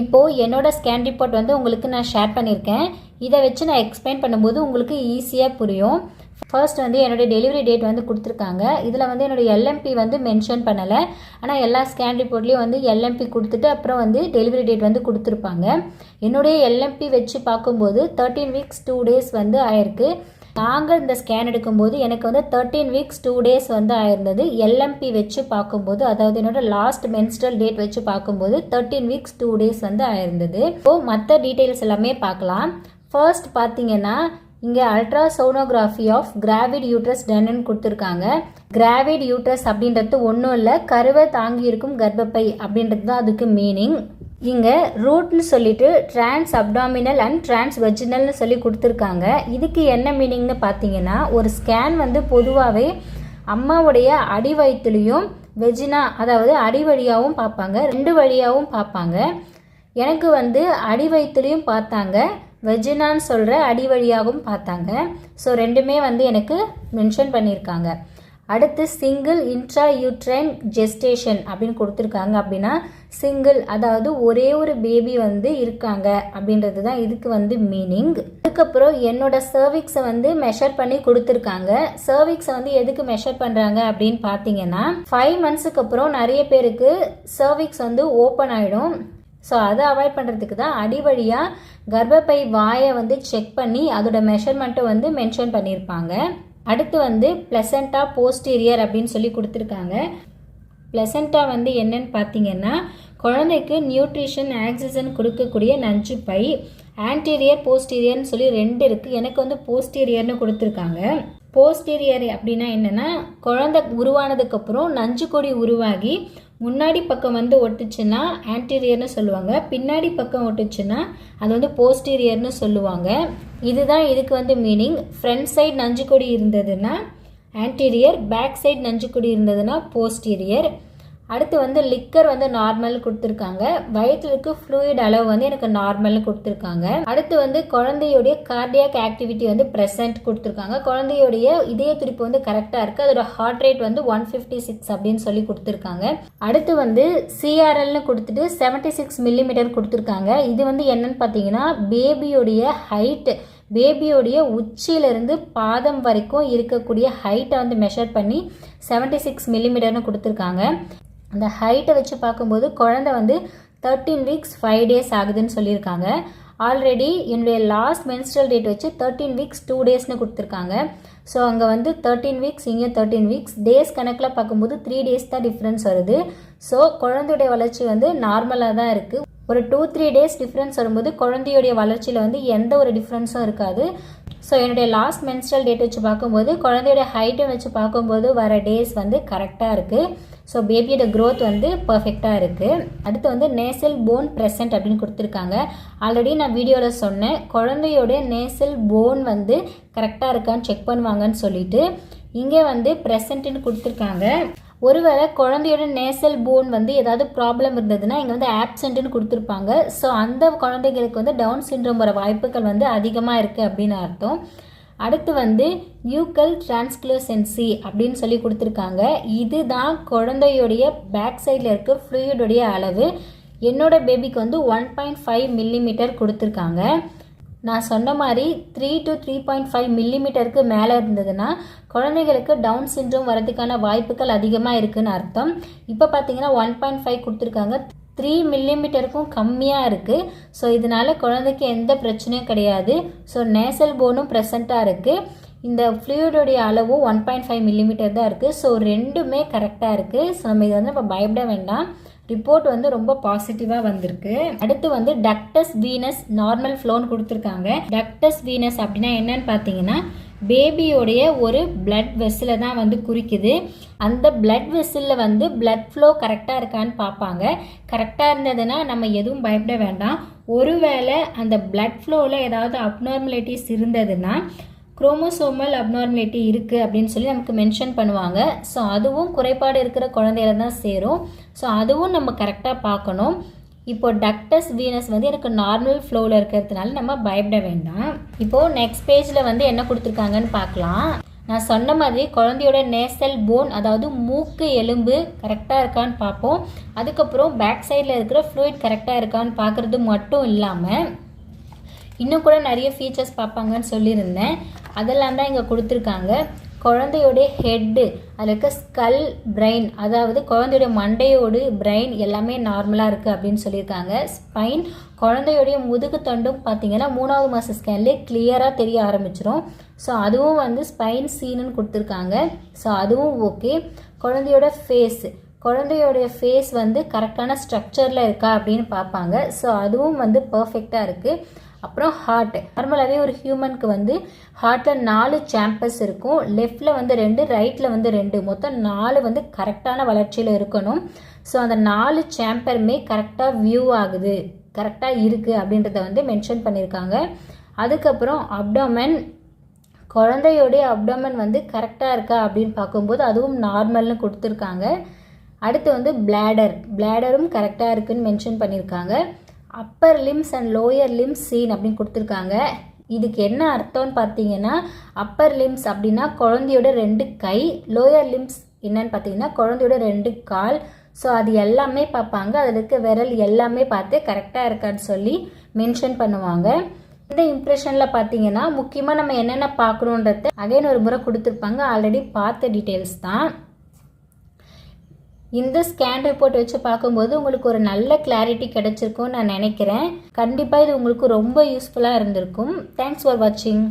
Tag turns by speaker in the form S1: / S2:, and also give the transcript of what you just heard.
S1: இப்போது என்னோட scan report வந்து உங்களுக்கு நான் ஷேர் பண்ணியிருக்கேன் இதை வச்சு நான் எக்ஸ்பிளைன் பண்ணும்போது உங்களுக்கு ஈஸியாக புரியும். ஃபர்ஸ்ட் வந்து என்னுடைய டெலிவரி டேட் வந்து கொடுத்துருக்காங்க. இதில் வந்து என்னுடைய எல்எம்பி வந்து மென்ஷன் பண்ணலை. ஆனால் எல்லா ஸ்கேன் ரிப்போர்ட்லேயும் வந்து எல்எம்பி கொடுத்துட்டு அப்புறம் வந்து டெலிவரி டேட் வந்து கொடுத்துருப்பாங்க. என்னுடைய எல்எம்பி வச்சு பார்க்கும்போது தேர்ட்டீன் வீக்ஸ் டூ டேஸ் வந்து ஆயிருக்கு. நாங்கள் இந்த ஸ்கேன் எடுக்கும்போது எனக்கு வந்து தேர்ட்டீன் வீக்ஸ் டூ டேஸ் வந்து ஆயிருந்தது. எல்எம்பி வச்சு பார்க்கும்போது அதாவது என்னோட லாஸ்ட் மென்ஸ்ட்ரல் டேட் வச்சு பார்க்கும்போது தேர்ட்டீன் வீக்ஸ் டூ டேஸ் வந்து ஆயிருந்தது. இப்போ மற்ற டீட்டெயில்ஸ் எல்லாமே பார்க்கலாம். ஃபர்ஸ்ட் பார்த்தீங்கன்னா இங்கே ultra sonography of gravid uterus டன்னு கொடுத்துருக்காங்க. கிராவிட் யூட்ரஸ் அப்படின்றது ஒன்றும் இல்லை கருவை தாங்கி இருக்கும் கர்ப்பப்பை அப்படின்றது தான் அதுக்கு மீனிங் இங்கே ரூட்னு சொல்லிட்டு டிரான்ஸ் அப்டாமினல் அண்ட் டிரான்ஸ் வெஜினல்னு சொல்லி கொடுத்துருக்காங்க. இதுக்கு என்ன மீனிங்னு பார்த்தீங்கன்னா ஒரு ஸ்கேன் வந்து பொதுவாகவே அம்மாவுடைய அடி வயிற்றுலையும் வெஜினா அதாவது அடி வழியாகவும் பார்ப்பாங்க ரெண்டு வழியாகவும் பார்ப்பாங்க. எனக்கு வந்து அடி வயிற்றுலையும் பார்த்தாங்க. வெஜினான்னு சொல்கிற அடி வழியாகவும் பார்த்தாங்க. ஸோ ரெண்டுமே வந்து எனக்கு மென்ஷன் பண்ணியிருக்காங்க. அடுத்து சிங்கிள் இன்ட்ரா யூட்ரைன் ஜெஸ்டேஷன் அப்படின்னு கொடுத்துருக்காங்க அப்படின்னா சிங்கிள் அதாவது ஒரே ஒரு பேபி வந்து இருக்காங்க அப்படின்றது தான் இதுக்கு வந்து மீனிங் அதுக்கப்புறம் என்னோட சர்விக்ஸை வந்து மெஷர் பண்ணி கொடுத்துருக்காங்க. சர்விக்ஸை வந்து எதுக்கு மெஷர் பண்ணுறாங்க அப்படின்னு பார்த்தீங்கன்னா ஃபைவ் மந்த்ஸுக்கு அப்புறம் நிறைய பேருக்கு சர்விக்ஸ் வந்து ஓப்பன் ஆகிடும் ஸோ அதை அவாய்ட் பண்ணுறதுக்கு தான் அடி வழியாக கர்ப்பப்பை வாயை வந்து செக் பண்ணி அதோட மெஷர்மெண்ட்டை வந்து மென்ஷன் பண்ணியிருப்பாங்க அடுத்து வந்து பிளசண்டா போஸ்டீரியர் அப்படின்னு சொல்லி கொடுத்துருக்காங்க. பிளசண்டா வந்து என்னன்னு பார்த்தீங்கன்னா குழந்தைக்கு நியூட்ரிஷன் ஆக்சிஜன் கொடுக்கக்கூடிய நஞ்சு பை ஆன்டீரியர் போஸ்டீரியர்னு சொல்லி ரெண்டு இருக்குது எனக்கு வந்து போஸ்டீரியர்னு கொடுத்துருக்காங்க. போஸ்டீரியர் அப்படின்னா என்னென்னா குழந்தை உருவானதுக்கப்புறம் நஞ்சு கொடி உருவாகி முன்னாடி பக்கம் வந்து ஒட்டுச்சுன்னா ஆன்டீரியர்னு சொல்லுவாங்க. பின்னாடி பக்கம் ஒட்டுச்சுன்னா அது வந்து போஸ்டீரியர்னு சொல்லுவாங்க. இதுதான் இதுக்கு வந்து மீனிங் ஃப்ரண்ட் சைடு நஞ்சு கொடி இருந்ததுன்னா ஆன்டீரியர் பேக் சைடு நஞ்சு கொடி இருந்ததுன்னா போஸ்டீரியர் அடுத்து வந்து லிக்கர் வந்து நார்மல் கொடுத்துருக்காங்க. வயிற்றுல இருக்க ஃப்ளூயிட் அளவு வந்து எனக்கு நார்மல் கொடுத்துருக்காங்க. அடுத்து வந்து குழந்தையுடைய கார்டியாக் ஆக்டிவிட்டி வந்து ப்ரெசன்ட் கொடுத்துருக்காங்க. குழந்தையுடைய இதய துடிப்பு வந்து கரெக்டாக இருக்குது அதோட ஹார்ட் ரேட் வந்து ஒன் ஃபிஃப்டி சிக்ஸ் அப்படின்னு சொல்லி கொடுத்துருக்காங்க. அடுத்து வந்து சிஆர்எல்னு கொடுத்துட்டு செவன்ட்டி சிக்ஸ் மில்லிமீட்டர் கொடுத்துருக்காங்க. இது வந்து என்னன்னு பார்த்தீங்கன்னா பேபியோடைய ஹைட் பேபியோடைய உச்சியிலிருந்து பாதம் வரைக்கும் இருக்கக்கூடிய ஹைட்டை வந்து மெஷர் பண்ணி செவன்ட்டி சிக்ஸ் மில்லிமீட்டர்னு கொடுத்துருக்காங்க. அந்த ஹைட்டை வச்சு பார்க்கும்போது குழந்தை வந்து தேர்ட்டீன் வீக்ஸ் ஃபைவ் டேஸ் ஆகுதுன்னு சொல்லியிருக்காங்க. ஆல்ரெடி என்னுடைய லாஸ்ட் மென்ஸ்ட்ரல் டேட் வச்சு தேர்ட்டீன் வீக்ஸ் டூ டேஸ்னு கொடுத்துருக்காங்க. ஸோ அங்கே வந்து தேர்ட்டீன் வீக்ஸ் இங்கே தேர்ட்டீன் வீக்ஸ் டேஸ் கணக்கில் பார்க்கும்போது த்ரீ டேஸ் தான் டிஃப்ரென்ஸ் வருது. ஸோ குழந்தையுடைய வளர்ச்சி வந்து நார்மலாக தான் இருக்குது ஒரு டூ த்ரீ டேஸ் டிஃப்ரென்ஸ் வரும்போது குழந்தையுடைய வளர்ச்சியில் வந்து எந்த ஒரு டிஃப்ரென்ஸும் இருக்காது. ஸோ என்னுடைய லாஸ்ட் மென்ஸ்ட்ரல் டேட் வச்சு பார்க்கும்போது குழந்தையோட ஹைட்டை வச்சு பார்க்கும்போது வர டேஸ் வந்து கரெக்டாக இருக்குது ஸோ பேபியோட க்ரோத் வந்து பர்ஃபெக்டாக இருக்குது அடுத்து வந்து நேசல் போன் ப்ரெசன்ட் அப்படின்னு கொடுத்துருக்காங்க. ஆல்ரெடி நான் வீடியோவில் சொன்னேன். குழந்தையோட நேசல் போன் வந்து கரெக்டாக இருக்கான்னு செக் பண்ணுவாங்கன்னு சொல்லிட்டு இங்கே வந்து ப்ரெசன்ட்னு கொடுத்துருக்காங்க. ஒருவேளை குழந்தையோட நேசல் போன் வந்து ஏதாவது ப்ராப்ளம் இருந்ததுன்னா இங்கே வந்து ஆப்சண்ட்னு கொடுத்துருப்பாங்க. ஸோ அந்த குழந்தைகளுக்கு வந்து டவுன் சிண்ட்ரோம் வர வாய்ப்புகள் வந்து அதிகமாக இருக்குது அப்படின்னு அர்த்தம். அடுத்து வந்து நியூக்கல் டிரான்ஸ்குலோசென்சி அப்படின்னு சொல்லி கொடுத்துருக்காங்க. இதுதான் குழந்தையுடைய பேக் சைடில் இருக்க ஃப்ளூயிடுடைய அளவு. என்னோட பேபிக்கு வந்து ஒன் பாயிண்ட் ஃபைவ் மில்லிமீட்டர் கொடுத்துருக்காங்க. நான் சொன்ன மாதிரி three to three point five மில்லிமீட்டருக்கு மேலே இருந்ததுன்னா குழந்தைகளுக்கு டவுன் சிண்ட்ரோம் வரதுக்கான வாய்ப்புகள் அதிகமாக இருக்குன்னு அர்த்தம். இப்போ பார்த்தீங்கன்னா ஒன் பாயிண்ட் ஃபைவ் கொடுத்துருக்காங்க. த்ரீ மில்லிமீட்டருக்கும் கம்மியாக இருக்குது ஸோ இதனால் குழந்தைக்கு எந்த பிரச்சனையும் கிடையாது. ஸோ நேசல் போனும் ப்ரெசண்ட்டாக இருக்குது இந்த ஃப்ளூயிடோடைய அளவும் ஒன் பாயிண்ட் ஃபைவ் மில்லிமீட்டர் தான் இருக்குது ஸோ ரெண்டுமே கரெக்டாக இருக்குது ஸோ நம்ம இதை வந்து நம்ம பயப்பட வேண்டாம். ரிப்போர்ட் வந்து ரொம்ப பாசிட்டிவாக வந்திருக்கு. அடுத்து வந்து டக்டஸ் வீனஸ் நார்மல் ஃப்ளோன்னு கொடுத்துருக்காங்க. டக்டஸ் வீனஸ் அப்படின்னா என்னன்னு பார்த்தீங்கன்னா பேபியோடைய ஒரு பிளட் வெஸ்ஸில் தான் வந்து குறிக்குது. அந்த பிளட் வெஸ்ஸில் வந்து பிளட் ஃப்ளோ கரெக்டாக இருக்கான்னு பார்ப்பாங்க. கரெக்டாக இருந்ததுன்னா நம்ம எதுவும் பயப்பட வேண்டாம். ஒருவேளை அந்த பிளட் ஃப்ளோவில் ஏதாவது அப்நார்மலிட்டிஸ் இருந்ததுன்னா குரோமோசோமல் அப்நார்மலிட்டி இருக்குது அப்படின்னு சொல்லி நமக்கு மென்ஷன் பண்ணுவாங்க. ஸோ அதுவும் குறைபாடு இருக்கிற குழந்தையில தான் சேரும். ஸோ அதுவும் நம்ம கரெக்டாக பார்க்கணும். இப்போ டக்டஸ் வீனஸ் வந்து எனக்கு நார்மல் ஃப்ளோவில் இருக்கிறதுனால நம்ம பயப்பட வேண்டாம். இப்போது நெக்ஸ்ட் பேஜில் வந்து என்ன கொடுத்துருக்காங்கன்னு பார்க்கலாம். நான் சொன்ன மாதிரி குழந்தையோட நேசல் போன் அதாவது மூக்கு எலும்பு கரெக்டாக இருக்கான்னு பார்ப்போம். அதுக்கப்புறம் பேக் சைடில் இருக்கிற ஃப்ளூயிட் கரெக்டாக இருக்கான்னு பார்க்குறது மட்டும் இல்லாமல் இன்னும் கூட நிறைய ஃபீச்சர்ஸ் பார்ப்பாங்கன்னு சொல்லியிருந்தேன். அதெல்லாம் தான் இங்கே கொடுத்துருக்காங்க. குழந்தையோடைய ஹெட்டு அதில் இருக்க ஸ்கல் பிரெயின் அதாவது குழந்தையோட மண்டையோடு பிரெயின் எல்லாமே நார்மலாக இருக்குது அப்படின்னு சொல்லியிருக்காங்க. ஸ்பைன் குழந்தையோடைய முதுகு தண்டும் பார்த்தீங்கன்னா மூணாவது மாத ஸ்கேன்லேயே கிளியராக தெரிய ஆரம்பிச்சிடும் ஸோ அதுவும் வந்து ஸ்பைன் சீனுன்னு கொடுத்துருக்காங்க. ஸோ அதுவும் ஓகே குழந்தையோட ஃபேஸ் குழந்தையோடைய ஃபேஸ் வந்து கரெக்டான ஸ்ட்ரக்சரில் இருக்கா அப்படின்னு பார்ப்பாங்க. ஸோ அதுவும் வந்து பர்ஃபெக்டாக இருக்குது அப்புறம் ஹார்ட் நார்மலாகவே ஒரு ஹியூமனுக்கு வந்து ஹார்ட்டில் நாலு சாம்பர்ஸ் இருக்கும். லெஃப்டில் வந்து ரெண்டு ரைட்டில் வந்து ரெண்டு. மொத்தம் நாலு வந்து கரெக்டான வளர்ச்சியில் இருக்கணும். ஸோ அந்த நாலு சாம்பருமே கரெக்டாக வியூ ஆகுது. கரெக்டாக இருக்குது அப்படின்றத வந்து மென்ஷன் பண்ணியிருக்காங்க அதுக்கப்புறம் அப்டோமன் குழந்தையோடைய அப்டோமன் வந்து கரெக்டாக இருக்கா அப்படின்னு பார்க்கும்போது அதுவும் நார்மல்னு கொடுத்துருக்காங்க. அடுத்து வந்து பிளாடர் பிளாடரும் கரெக்டாக இருக்குன்னு மென்ஷன் பண்ணியிருக்காங்க upper limbs and lower limbs seen அப்படின்னு கொடுத்துருக்காங்க. இதுக்கு என்ன அர்த்தம்னு பார்த்தீங்கன்னா அப்பர் லிம்ஸ் அப்படின்னா குழந்தையோட ரெண்டு கை லோயர் லிம்ஸ் என்னன்னு பார்த்தீங்கன்னா குழந்தையோட ரெண்டு கால். ஸோ அது எல்லாமே பார்ப்பாங்க. அதில் இருக்க விரல் எல்லாமே பார்த்து கரெக்டாக இருக்கான்னு சொல்லி மென்ஷன் பண்ணுவாங்க. இந்த இம்ப்ரெஷனில் பார்த்தீங்கன்னா முக்கியமாக நம்ம என்னென்ன பார்க்கணுன்றத அகைன் ஒரு முறை கொடுத்துருப்பாங்க. ஆல்ரெடி பார்த்த டீட்டெயில்ஸ் தான். இந்த ஸ்கேன் ரிப்போர்ட் வச்சு பார்க்கும்போது உங்களுக்கு ஒரு நல்ல கிளாரிட்டி கிடைச்சிருக்கும்னு நான் நினைக்கிறேன். கண்டிப்பாக இது உங்களுக்கு ரொம்ப யூஸ்ஃபுல்லாக இருந்திருக்கும். தேங்க்ஸ் ஃபார் வாட்சிங்